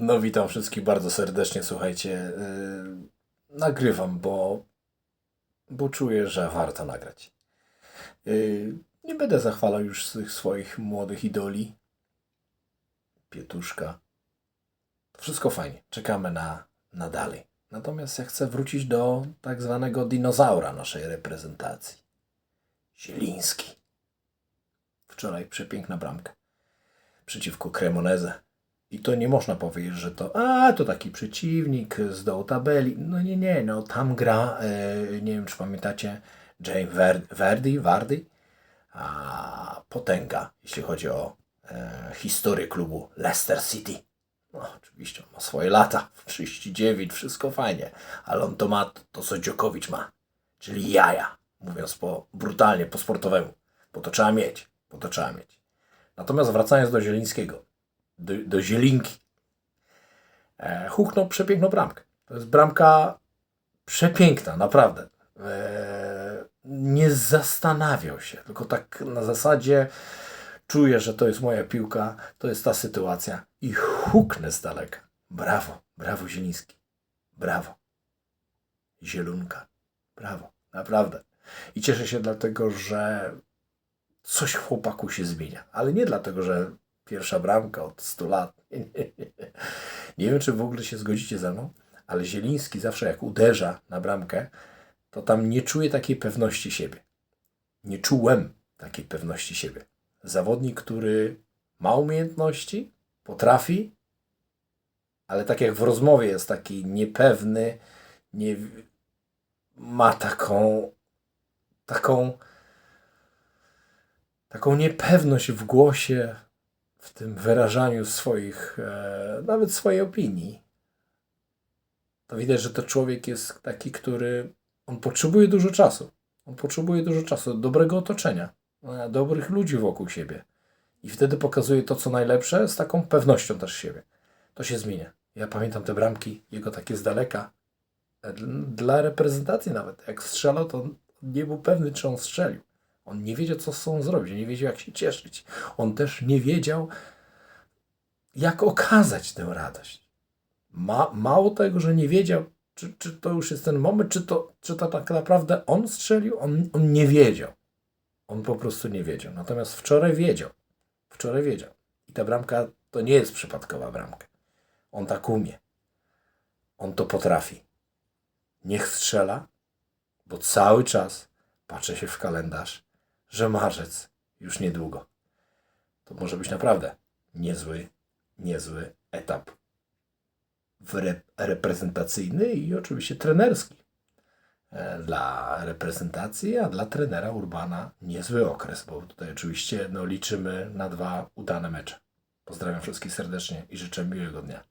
No witam wszystkich bardzo serdecznie, słuchajcie. Yy, nagrywam, bo, bo czuję, że warto nagrać. Yy, nie będę zachwalał już tych swoich młodych idoli. Pietuszka. Wszystko fajnie. Czekamy na, na dalej. Natomiast ja chcę wrócić do tak zwanego dinozaura naszej reprezentacji. Zieliński. Wczoraj przepiękna bramka przeciwko Cremoneze. I to nie można powiedzieć, że to, a to taki przeciwnik z dołu tabeli. No nie, nie, no tam gra, e, nie wiem czy pamiętacie, James Ver- Verdi, Vardy, a potęga, jeśli chodzi o e, historię klubu Leicester City. No, oczywiście on ma swoje lata, 39, wszystko fajnie, ale on to ma to, co Dziokowicz ma, czyli jaja, mówiąc po, brutalnie, po sportowemu, bo to trzeba mieć, bo to trzeba mieć. Natomiast wracając do Zielińskiego, do, do Zielinki, e, huknął przepiękną bramkę. To jest bramka przepiękna, naprawdę. E, nie zastanawiał się, tylko tak na zasadzie czuję, że to jest moja piłka, to jest ta sytuacja i huknę z daleka. Brawo, brawo Zieliński, brawo. Zielunka, brawo, naprawdę. I cieszę się dlatego, że coś w chłopaku się zmienia. Ale nie dlatego, że pierwsza bramka od 100 lat. Nie, wiem, czy w ogóle się zgodzicie ze mną, ale Zieliński zawsze jak uderza na bramkę, to tam nie czuje takiej pewności siebie. Nie czułem takiej pewności siebie. Zawodnik, który ma umiejętności, potrafi, ale tak jak w rozmowie jest taki niepewny, nie ma taką taką taką niepewność w głosie, w tym wyrażaniu swoich, e, nawet swojej opinii. To widać, że to człowiek jest taki, który on potrzebuje dużo czasu. On potrzebuje dużo czasu, dobrego otoczenia, e, dobrych ludzi wokół siebie. I wtedy pokazuje to, co najlepsze, z taką pewnością też siebie. To się zmienia. Ja pamiętam te bramki, jego takie z daleka, dl- dla reprezentacji nawet. Jak strzelał, to nie był pewny, czy on strzelił. On nie wiedział, co z sobą zrobić, nie wiedział, jak się cieszyć. On też nie wiedział, jak okazać tę radość. Ma, mało tego, że nie wiedział, czy, czy to już jest ten moment, czy to, czy to tak naprawdę on strzelił, on, on nie wiedział. On po prostu nie wiedział. Natomiast wczoraj wiedział. Wczoraj wiedział. I ta bramka to nie jest przypadkowa bramka. On tak umie. On to potrafi. Niech strzela, bo cały czas patrzę się w kalendarz, że marzec już niedługo. To może być naprawdę niezły, niezły etap re, reprezentacyjny i oczywiście trenerski. E, Dla reprezentacji, a dla trenera Urbana niezły okres, bo tutaj oczywiście no, liczymy na dwa udane mecze. Pozdrawiam wszystkich serdecznie i życzę miłego dnia.